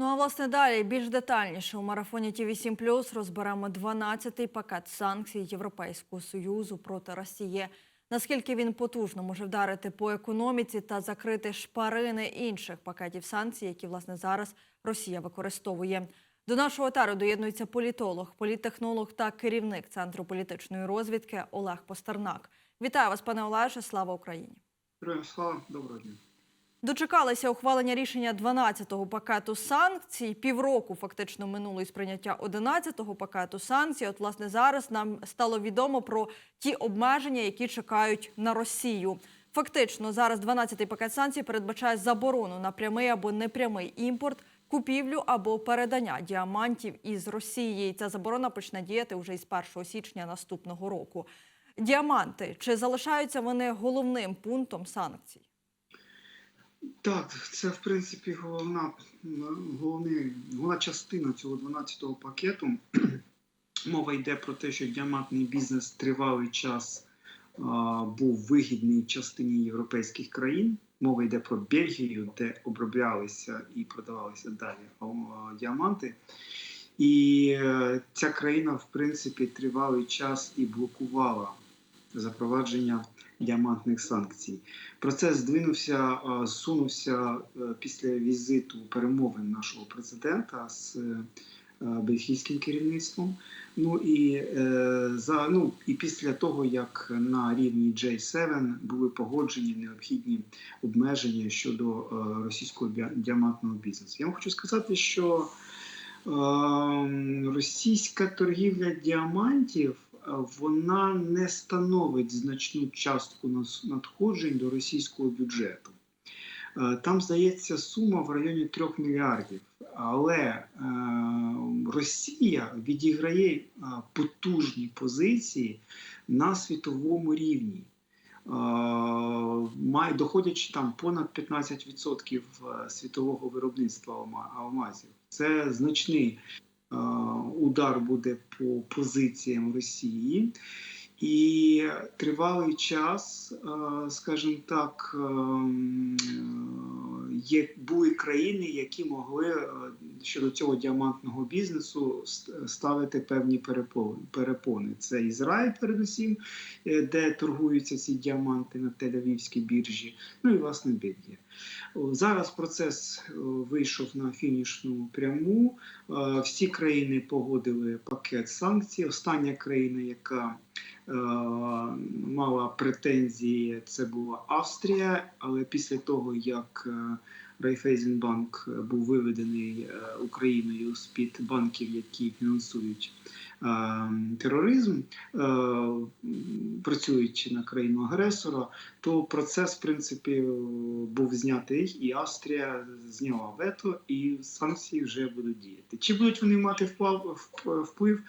Ну а власне далі більш детальніше у марафоні ті 7 розберемо 12-й пакет санкцій Європейського союзу проти Росії. Наскільки він потужно може вдарити по економіці та закрити шпарини інших пакетів санкцій, які власне зараз Росія використовує. До нашого етеру доєднується політолог, політтехнолог та керівник центру політичної розвідки Олег Постернак. Вітаю вас, пане Олеже. Слава Україні! Слава, доброго дня. Дочекалися ухвалення рішення 12-го пакету санкцій. Півроку фактично минуло із прийняття 11-го пакету санкцій. От, власне, зараз нам стало відомо про ті обмеження, які чекають на Росію. Фактично, зараз 12-й пакет санкцій передбачає заборону на прямий або непрямий імпорт, купівлю або передання діамантів із Росії. Ця заборона почне діяти вже із 1 січня наступного року. Діаманти чи залишаються вони головним пунктом санкцій? Так, це в принципі головна, головний, головна частина цього 12-го пакету. Мова йде про те, що діамантний бізнес тривалий час а, був вигідний частині європейських країн. Мова йде про Бельгію, де оброблялися і продавалися далі діаманти. І е, ця країна, в принципі, тривалий час і блокувала запровадження діамантних санкцій. Процес здвинувся, е, зсунувся е, після візиту перемовин нашого президента з е, бельгійським керівництвом. Ну і е, за ну і після того, як на рівні J7 були погоджені необхідні обмеження щодо е, російського діамантного бізнесу. Я вам хочу сказати, що е, російська торгівля діамантів е, вона не становить значну частку надходжень до російського бюджету. Е, Там здається сума в районі 3 мільярдів. Але е, Росія відіграє е, потужні позиції на світовому рівні. Доходячи там понад 15% світового виробництва алмазів. Це значний удар буде по позиціям Росії. І тривалий час, е, скажімо так, е, є були країни, які могли е, щодо цього діамантного бізнесу ставити певні перепони. Це Ізраїль, передусім, де торгуються ці діаманти на Тель-Авівській біржі. Ну і власне Бельгія. Зараз процес е, вийшов на фінішну пряму. Е, Всі країни погодили пакет санкцій. Остання країна, яка е, мала претензії, це була Австрія. Але після того, як Райфейзенбанк був виведений е, Україною з під банків, які фінансують е, тероризм, е, м, працюють на країну агресора, то процес, в принципі, е, був знятий, і Австрія зняла вето, і санкції вже будуть діяти. Чи будуть вони мати вплив?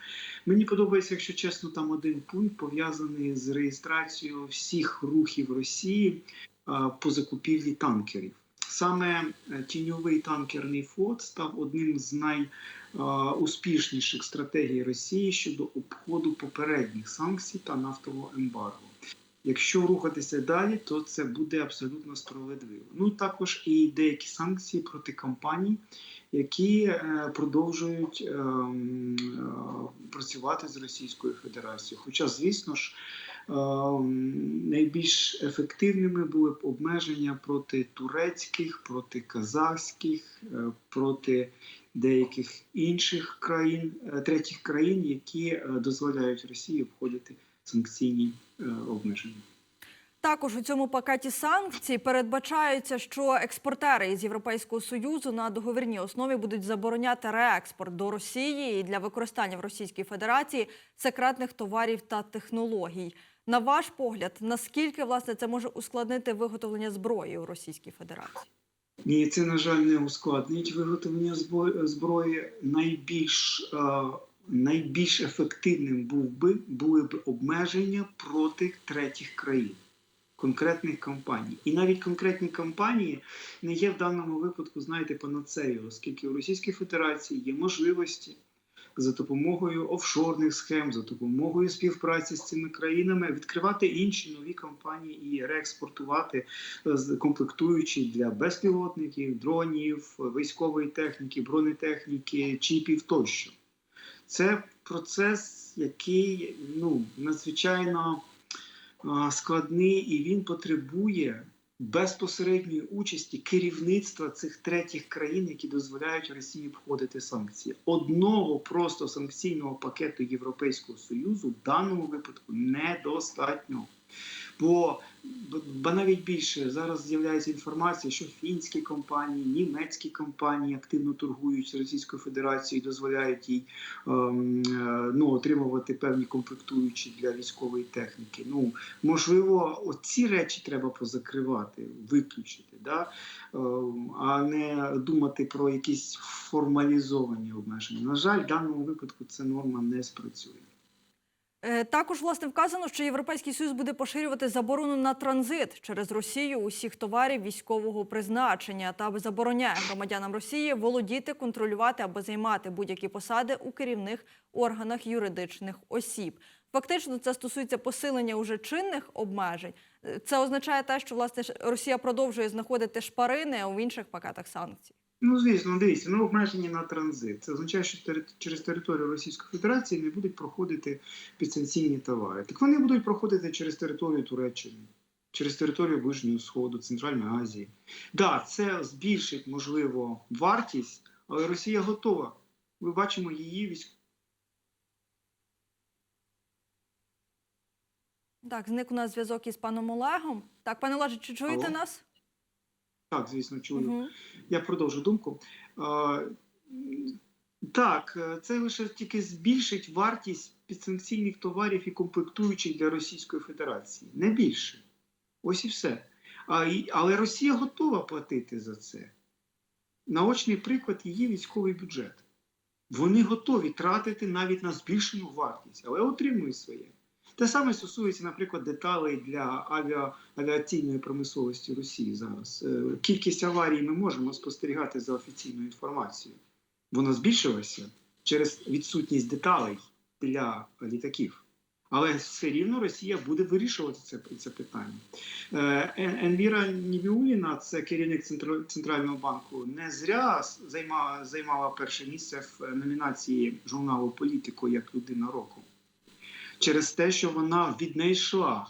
Мені подобається, якщо чесно, там один пункт пов'язаний з реєстрацією всіх рухів Росії е, по закупівлі танкерів. Саме е, тіньовий танкерний флот став одним з найуспішніших стратегій Росії щодо обходу попередніх санкцій та нафтового ембарго. Якщо рухатися далі, то це буде абсолютно справедливо. Ну також і деякі санкції проти компаній, які е, продовжують е, м, е, працювати з Російською Федерацією. Хоча, звісно ж, е, найбільш ефективними були б обмеження проти турецьких, проти казахських, е, проти деяких інших країн, е, третіх країн, які е, дозволяють Росії обходити санкційні обмеження. Також у цьому пакеті санкцій передбачається, що експортери із Європейського союзу на договірній основі будуть забороняти реекспорт до Росії для використання в Російській Федерації секретних товарів та технологій. На ваш погляд, наскільки власне це може ускладнити виготовлення зброї у Російській Федерації? Ні, це на жаль не ускладнить виготовлення зброї. Найбільш е, найбільш ефективним був би були б обмеження проти третіх країн. Конкретних компаній. І навіть конкретні компанії не є в даному випадку, знаєте, панацею, оскільки у Російській Федерації є можливості за допомогою офшорних схем, за допомогою співпраці з цими країнами відкривати інші нові компанії і реекспортувати е, комплектуючі для безпілотників, дронів, військової техніки, бронетехніки, чіпів тощо. Це процес, який ну, надзвичайно складний, і він потребує безпосередньої участі керівництва цих третіх країн, які дозволяють Росії обходити санкції. Одного просто санкційного пакету Європейського союзу в даному випадку недостатньо. Бо ба навіть більше зараз з'являється інформація, що фінські компанії, німецькі компанії активно торгують Російською Федерацією, дозволяють їй ем, е, ну, отримувати певні комплектуючі для військової техніки. Ну можливо, оці речі треба позакривати, виключити, да? Ем, а не думати про якісь формалізовані обмеження. На жаль, в даному випадку ця норма не спрацює. Е, Також власне вказано, що Європейський Союз буде поширювати заборону на транзит через Росію усіх товарів військового призначення та забороняє громадянам Росії володіти, контролювати або займати будь-які посади у керівних органах юридичних осіб. Фактично, це стосується посилення уже чинних обмежень. Е, Це означає те, що власне Росія продовжує знаходити шпарини у інших пакетах санкцій. Ну, звісно, дивіться, ну обмеження на транзит. Це означає, що через територію Російської Федерації не будуть проходити підсанкційні товари. Так вони будуть проходити через територію Туреччини, через територію Ближнього Сходу, Центральної Азії. Так, да, це збільшить, можливо, вартість, але Росія готова. Ми бачимо її військову. Так, зник у нас зв'язок із паном Олегом. Так, пане Олеже, чи чуєте Алло. нас? Так, звісно, чую. Мгм. Я продовжу думку. Так, е, це лише тільки збільшить вартість підсанкційних товарів і комплектуючих для Російської Федерації. Не більше. Ось і все. А, і- але Росія готова платити за це. Наочний приклад її військовий бюджет. Вони готові тратити навіть на збільшену вартість, але отримують своє. Те саме стосується, наприклад, деталей для авіа, авіаційної промисловості Росії зараз. Е, Кількість аварій ми можемо спостерігати за офіційною інформацією. Вона збільшилася через відсутність деталей для літаків. Але все рівно Росія буде вирішувати це, це питання. Е, Енвіра Нівіуліна, це керівник Центра- Центрального банку, не зря займала, займала перше місце в е, номінації журналу Політико як людина року через те, що вона віднайшла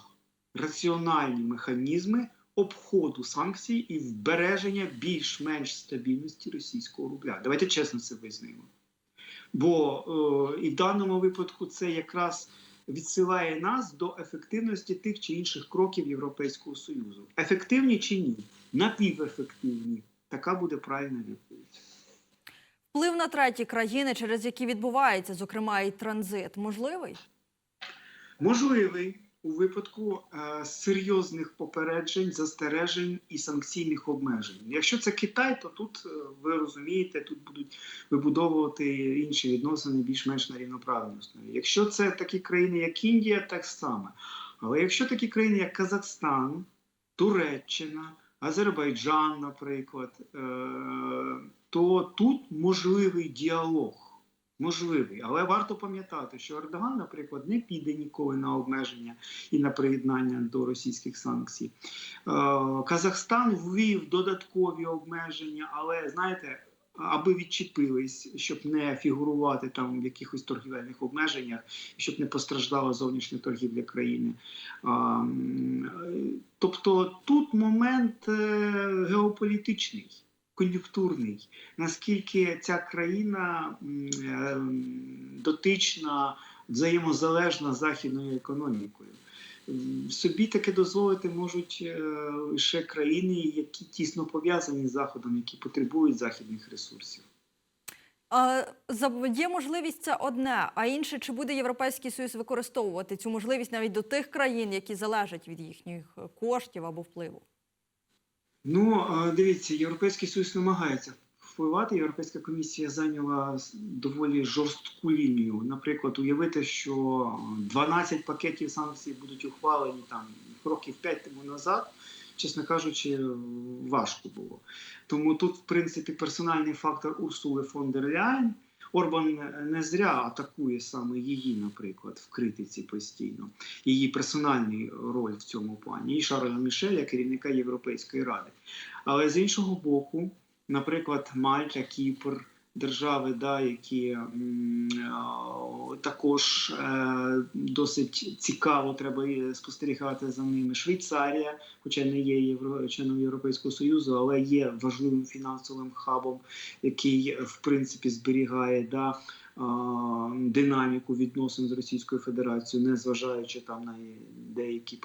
раціональні механізми обходу санкцій і вбереження більш-менш стабільності російського рубля. Давайте чесно це визнаємо. Бо е, і в даному випадку це якраз відсилає нас до ефективності тих чи інших кроків Європейського Союзу. Ефективні чи ні? Напівефективні. Така буде правильна відповідь. Вплив на треті країни, через які відбувається, зокрема, і транзит, можливий? Можливий у випадку е, серйозних попереджень, застережень і санкційних обмежень. Якщо це Китай, то тут е, ви розумієте, тут будуть вибудовувати інші відносини більш-менш на рівноправній основі. Якщо це такі країни, як Індія, так само. Але якщо такі країни, як Казахстан, Туреччина, Азербайджан, наприклад, е, то тут можливий діалог. Можливий, але варто пам'ятати, що Ердоган, наприклад, не піде ніколи на обмеження і на приєднання до російських санкцій. Е, Казахстан ввів додаткові обмеження, але знаєте, аби відчепились, щоб не фігурувати там в якихось торгівельних обмеженнях, щоб не постраждала зовнішня торгівля країни. Е, Тобто тут момент е, геополітичний. Кон'юнктурний, наскільки ця країна е, дотична, взаємозалежна західною економікою. Собі таке дозволити можуть е, лише країни, які тісно пов'язані з Заходом, які потребують західних ресурсів. Є можливість це одне, а інше, чи буде Європейський Союз використовувати цю можливість навіть до тих країн, які залежать від їхніх коштів або впливу? Ну, дивіться, Європейський Союз намагається впливати. Європейська комісія зайняла доволі жорстку лінію. Наприклад, уявити, що 12 пакетів санкцій будуть ухвалені там років 5 тому назад. Чесно кажучи, важко було. Тому тут, в принципі, персональний фактор Урсули фон дер Ляйн, Орбан не зря атакує саме її, наприклад, в критиці постійно, її персональну роль в цьому плані, і Шарля Мішеля, керівника Європейської ради. Але з іншого боку, наприклад, Мальта, Кіпр, держави, да, які також е, досить цікаво треба спостерігати за ними. Швейцарія, хоча не є євро, членом Європейського Союзу, але є важливим фінансовим хабом, який в принципі зберігає да, динаміку відносин з Російською Федерацією, не зважаючи там на деякі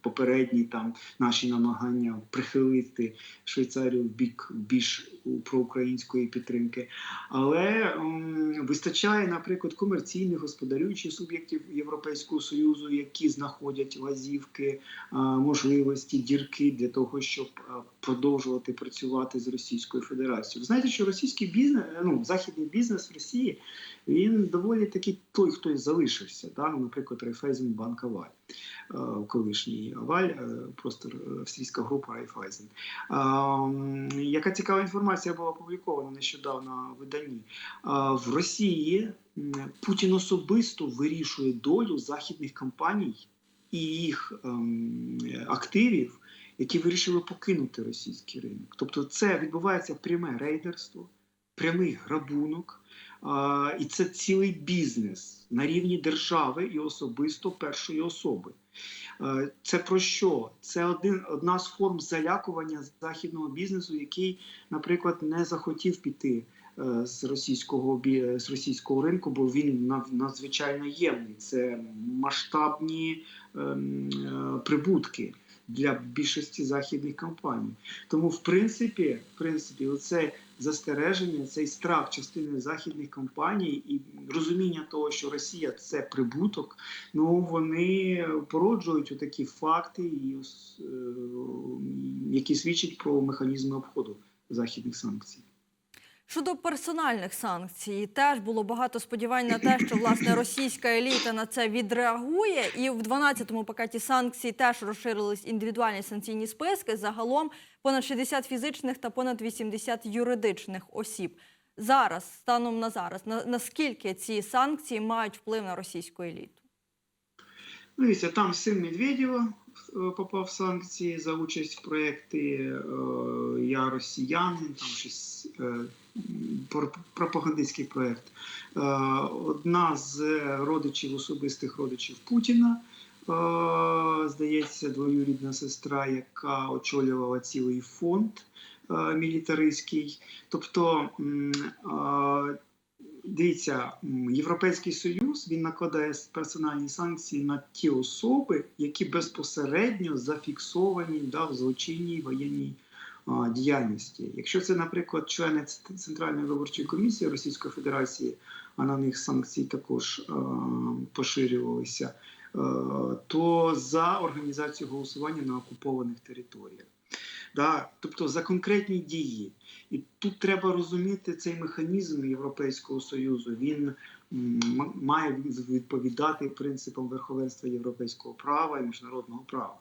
попередні там наші намагання прихилити Швейцарію в бік більш проукраїнської підтримки. Але м, вистачає, наприклад, комерційних господарюючих суб'єктів Європейського союзу, які знаходять лазівки, можливості, дірки для того, щоб продовжувати працювати з Російською Федерацією. Ви знаєте, що російський бізнес, ну західний бізнес в Росії, він доволі таки той, хто і залишився. Да? Ну, наприклад, Райфайзенбанк Аваль, е, колишній Аваль, е, просто е, австрійська група Райфайзен. Яка цікава інформація була опублікована нещодавно в виданні? В Росії Путін особисто вирішує долю західних компаній і їх ем, активів, які вирішили покинути російський ринок. Тобто, це відбувається пряме рейдерство, прямий грабунок. А, і це цілий бізнес на рівні держави і особисто першої особи. Е, Це про що? Це один, одна з форм залякування західного бізнесу, який, наприклад, не захотів піти е, з російського з російського ринку, бо він надзвичайно ємний. Це масштабні ем, е, прибутки для більшості західних компаній. Тому, в принципі, в принципі, оце застереження, цей страх частини західних компаній і розуміння того, що Росія це прибуток, ну вони породжують такі факти, е, які свідчать про механізми обходу західних санкцій. Щодо персональних санкцій, теж було багато сподівань на те, що власне російська еліта на це відреагує. І в 12-му пакеті санкцій теж розширились індивідуальні санкційні списки. Загалом понад 60 фізичних та понад 80 юридичних осіб. Зараз, станом на зараз, на, наскільки ці санкції мають вплив на російську еліту? Дивіться, там син Медведєва е, попав санкції за участь в проєкті е, Я росіянин, там щось е, пропагандистський проєкт. Е, Одна з родичів, особистих родичів Путіна, е, здається, двоюрідна сестра, яка очолювала цілий фонд е, мілітаристський. Тобто, Дивіться, Європейський Союз він накладає персональні санкції на ті особи, які безпосередньо зафіксовані да, в злочинній воєнній діяльності. Якщо це, наприклад, члени Центральної виборчої комісії Російської Федерації, а на них санкції також поширювалися, то за організацію голосування на окупованих територіях. Да, тобто за конкретні дії. І тут треба розуміти цей механізм Європейського Союзу. Він має відповідати принципам верховенства європейського права і міжнародного права.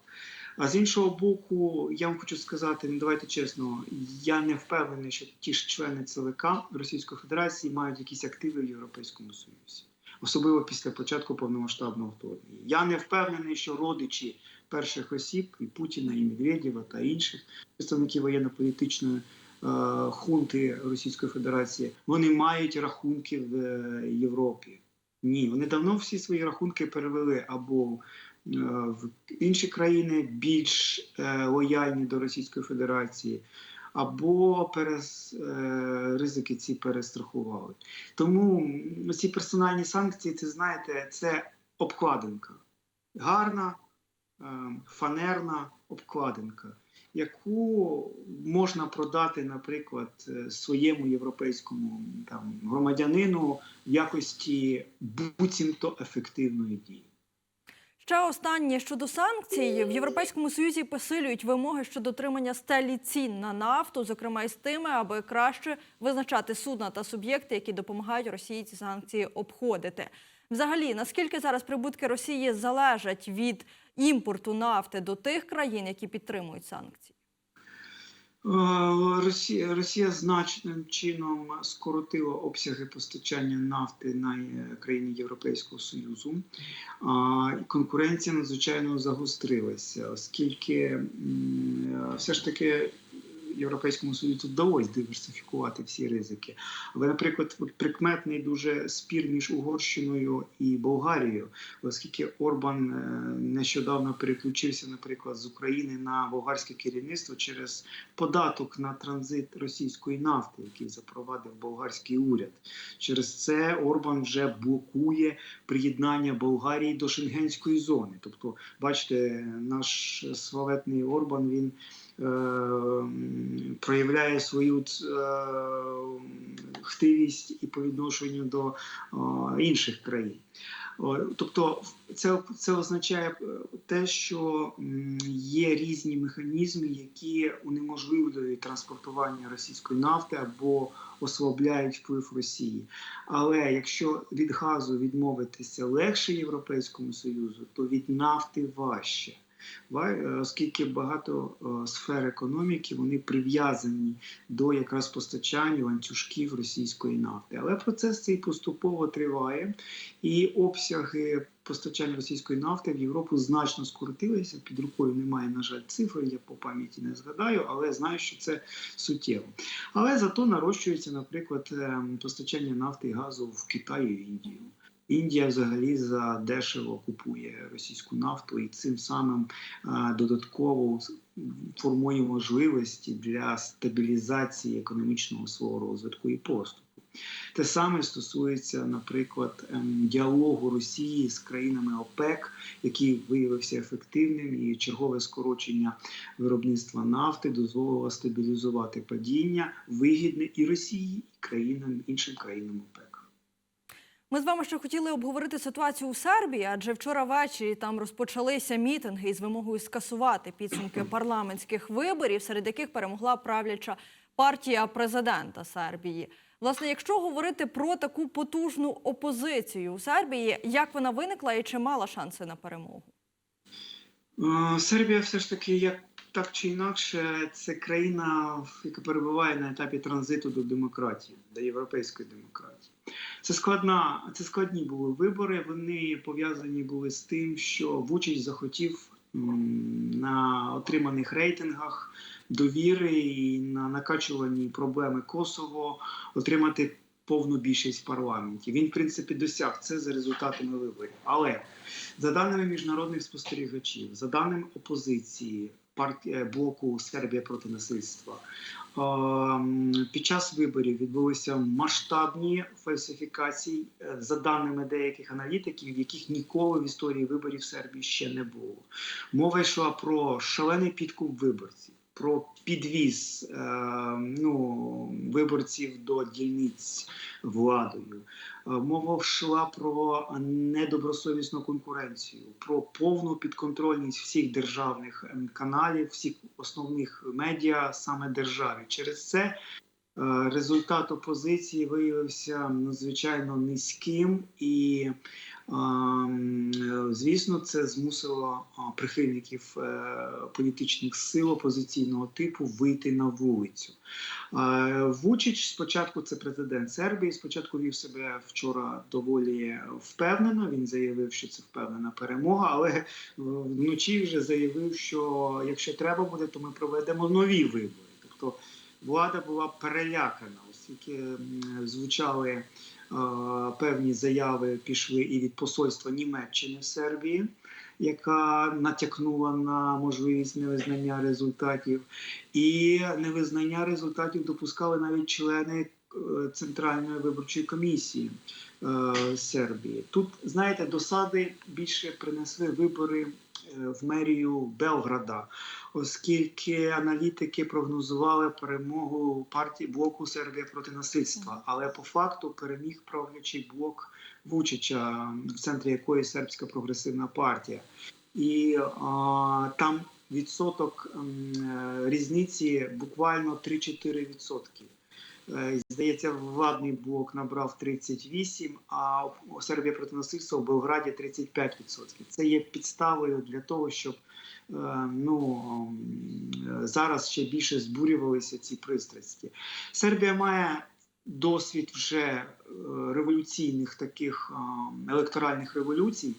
А з іншого боку, я вам хочу сказати, ну давайте чесно, я не впевнений, що ті ж члени ЦВК Російської Федерації мають якісь активи в Європейському Союзі, особливо після початку повномасштабного вторгнення. Я не впевнений, що родичі перших осіб і Путіна, і Медведєва та інших представників воєнно-політичної е, хунти Російської Федерації, вони мають рахунки в е, Європі. Ні, вони давно всі свої рахунки перевели або інші країни більш е, лояльні до Російської Федерації, або перес, е, ризики ці перестрахували. Тому ці персональні санкції, це знаєте, це обкладинка. Гарна, е, фанерна обкладинка, яку можна продати, наприклад, е, своєму європейському там, громадянину в якості буцімто ефективної дії. Ще останнє щодо санкцій в Європейському Союзі посилюють вимоги щодо дотримання стелі цін на нафту, зокрема із тими, аби краще визначати судна та суб'єкти, які допомагають Росії ці санкції обходити. Взагалі, наскільки зараз прибутки Росії залежать від імпорту нафти до тих країн, які підтримують санкції? Е, Росія, Росія значним чином скоротила обсяги постачання нафти на країни Європейського Союзу. І конкуренція надзвичайно загострилася, оскільки е, все ж таки Європейському Союзу вдалося диверсифікувати всі ризики. Але, наприклад, прикметний дуже спір між Угорщиною і Болгарією, оскільки Орбан е, нещодавно переключився, наприклад, з України на болгарське керівництво через податок на транзит російської нафти, який запровадив болгарський уряд. Через це Орбан вже блокує приєднання Болгарії до Шенгенської зони. Тобто, бачите, наш славетний Орбан він проявляє свою е, хтивість і по відношенню до е, інших країн. Тобто, це, це означає е, те, що є різні механізми, які унеможливлюють транспортування російської нафти або ослабляють вплив Росії. Але якщо від газу відмовитися легше Європейському Союзу, то від нафти важче. Е, Оскільки багато е, сфер економіки вони прив'язані до якраз постачання ланцюжків російської нафти. Але процес цей поступово триває, і обсяги постачання російської нафти в Європу значно скоротилися. Під рукою немає, на жаль, цифр, я по пам'яті не згадаю, але знаю, що це суттєво. Але зато нарощується, наприклад, е, постачання нафти і газу в Китаю і Індію. Індія взагалі за дешево купує російську нафту і цим самим е, додатково формує можливості для стабілізації економічного свого розвитку і поступу. Те саме стосується, наприклад, ем, діалогу Росії з країнами ОПЕК, який виявився ефективним, і чергове скорочення виробництва нафти дозволило стабілізувати падіння вигідне і Росії, і країнам іншим країнам ОПЕК. Ми з вами ще хотіли обговорити ситуацію у Сербії, адже вчора ввечері там розпочалися мітинги із вимогою скасувати підсумки парламентських виборів, серед яких перемогла правляча партія президента Сербії. Власне, якщо говорити про таку потужну опозицію у Сербії, як вона виникла і чи мала шанси на перемогу? Е, Сербія все ж таки, як так чи інакше, це країна, яка перебуває на етапі транзиту до демократії, до європейської демократії. Це складна, це складні були вибори. Вони пов'язані були з тим, що Вучич захотів на отриманих рейтингах довіри і на накачуванні проблеми Косово отримати повну більшість в парламенті. Він, в принципі, досяг це за результатами виборів. Але за даними міжнародних спостерігачів, за даними опозиції партії блоку Сербія проти насильства, під час виборів відбулися масштабні фальсифікації, е, за даними деяких аналітиків, яких ніколи в історії виборів Сербії ще не було. Мова йшла про шалений підкуп виборців. Про підвіз е, ну, виборців до дільниць владою. Е, Мова йшла про недобросовісну конкуренцію, про повну підконтрольність всіх державних ем, каналів, всіх основних медіа саме державі. Через це е, результат опозиції виявився надзвичайно низьким і. Е, Звісно, це змусило прихильників е, політичних сил опозиційного типу вийти на вулицю. Е, Вучич спочатку це президент Сербії. Спочатку вів себе вчора доволі впевнено. Він заявив, що це впевнена перемога, але вночі вже заявив, що якщо треба буде, то ми проведемо нові вибори. Тобто влада була перелякана, оскільки звучали певні заяви, пішли і від посольства Німеччини в Сербії. Яка натякнула на можливість невизнання результатів, і невизнання результатів допускали навіть члени е, Центральної виборчої комісії Сербії. Тут, знаєте, досади більше принесли вибори е, в мерію Белграда, оскільки аналітики прогнозували перемогу партії блоку Сербія проти насильства. Але по факту переміг правлячий блок Вучича, в центрі якої сербська прогресивна партія. І а, там відсоток е, різниці буквально 3-4 відсотки. Е, Здається, владний блок набрав 38, а Сербія проти насильства в Белграді 35%. Це є підставою для того, щоб е, ну, зараз ще більше збурювалися ці пристрасті. Сербія має досвід вже е, революційних таких електоральних революцій.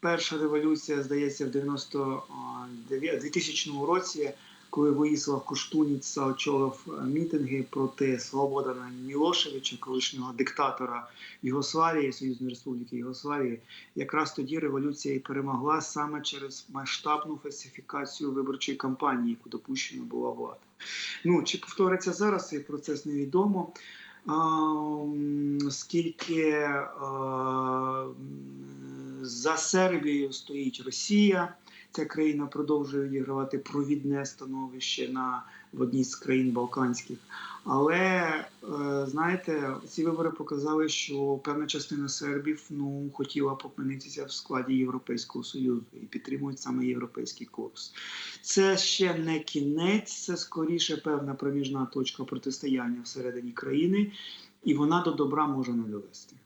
Перша революція, здається, в 99 2000 році, коли Воїслав Коштуніца очолив е, мітинги проти Слободана Мілошевича, колишнього диктатора Югославії, Союзної Республіки Югославії. Якраз тоді революція і перемогла саме через масштабну фальсифікацію виборчої кампанії, яку допущена була влада. Ну чи повториться зараз цей процес невідомо. Оскільки е, за Сербією стоїть Росія, ця країна продовжує відігравати провідне становище на в одній з країн Балканських. Але е, знаєте, ці вибори показали, що певна частина сербів ну хотіла попинитися в складі Європейського союзу і підтримують саме європейський курс. Це ще не кінець, це скоріше певна проміжна точка протистояння всередині країни, і вона до добра може не довести.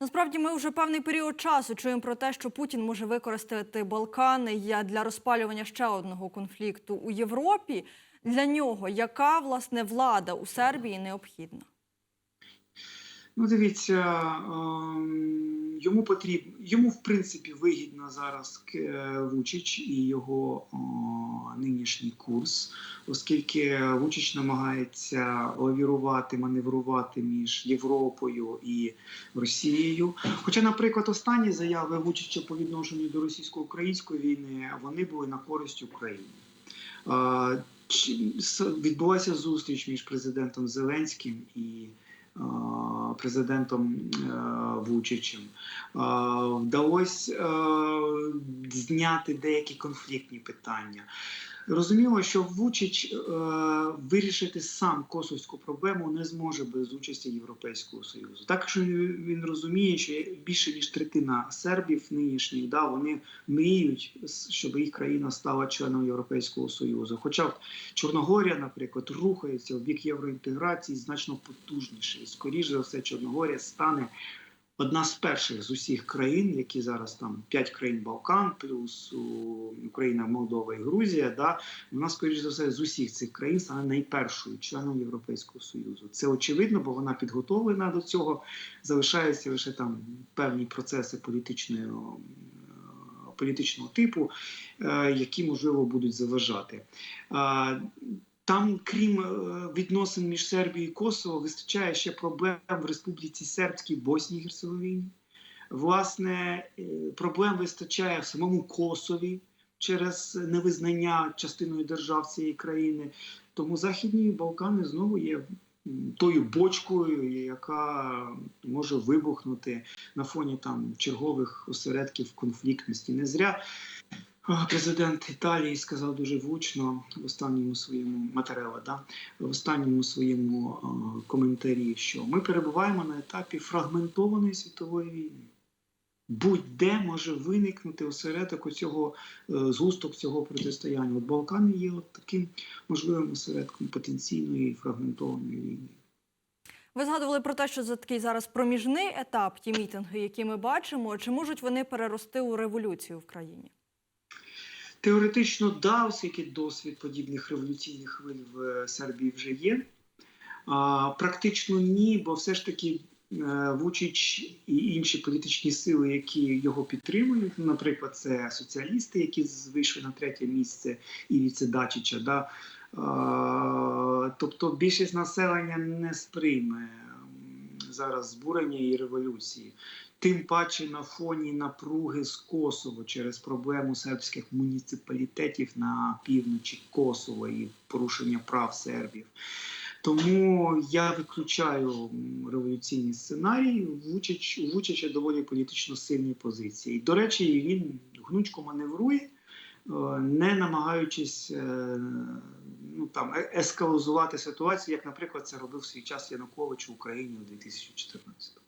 Насправді ми вже певний період часу чуємо про те, що Путін може використати Балкани для розпалювання ще одного конфлікту у Європі. Для нього яка власне влада у Сербії необхідна? Ну, дивіться, ем, йому потрібно, йому в принципі вигідно зараз е, Вучич і його нинішній курс, оскільки Вучич намагається лавірувати, маневрувати між Європою і Росією. Хоча, наприклад, останні заяви Вучича по відношенню до російсько-української війни вони були на користь України. Е, Відбулася зустріч між президентом Зеленським і президентом е, Вучичем. Вдалося е, зняти деякі конфліктні питання. Розуміло, що Вучич е, вирішити сам косовську проблему не зможе без участі Європейського Союзу. Так що він розуміє, що більше ніж третина сербів нинішніх, да, вони мріють, щоб їх країна стала членом Європейського Союзу. Хоча Чорногорія, наприклад, рухається в бік євроінтеграції значно потужніше. І скоріш за все, Чорногорія стане одна з перших з усіх країн, які зараз там п'ять країн Балкан, плюс Україна, Молдова і Грузія. Да, вона, скоріш за все, з усіх цих країн стане найпершою членом Європейського Союзу. Це очевидно, бо вона підготовлена до цього. Залишаються лише там певні процеси політичної. е, Політичного типу, е, які можливо будуть заважати. Там, крім е, відносин між Сербією і Косово, вистачає ще проблем в Республіці Сербській Босній і Герцеговині. Власне, е, проблем вистачає в самому Косові через невизнання частиною держав цієї країни. Тому Західні Балкани знову є тою бочкою, яка може вибухнути на фоні там чергових осередків конфліктності. Не зря Президент Італії сказав дуже влучно в останньому своєму матеріалі, да, в останньому своєму е, коментарі, що ми перебуваємо на етапі фрагментованої світової війни. Будь-де може виникнути осередок цього згусток цього протистояння. От Балкани є от таким можливим осередком потенційної фрагментованої війни. Ви згадували про те, що за такий зараз проміжний етап, ті мітинги, які ми бачимо, чи можуть вони перерости у революцію в країні? Теоретично, да, оскільки досвід подібних революційних хвиль в е, Сербії вже є. А, практично ні, бо все ж таки е, Вучич і інші політичні сили, які його підтримують, ну, наприклад, це соціалісти, які вийшли на третє місце Івіце Дачича. Да? Тобто більшість населення не сприйме зараз збурення і революції. Тим паче на фоні напруги з Косово через проблему сербських муніципалітетів на півночі Косово і порушення прав сербів. Тому я виключаю революційні сценарії. Вучич, у доволі політично сильні позиції. До речі, він гнучко маневрує, е, не намагаючись е, ну, там, е- ескалозувати ситуацію, як, наприклад, це робив свій час Янукович в Україні у 2014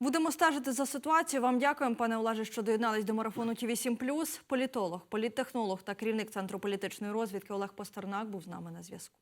Будемо стежити за ситуацією. Вам дякуємо, пане Олеже, що доєднались до марафону Ті 7 Політолог, політтехнолог та керівник Центру політичної розвідки Олег Постернак був з нами на зв'язку.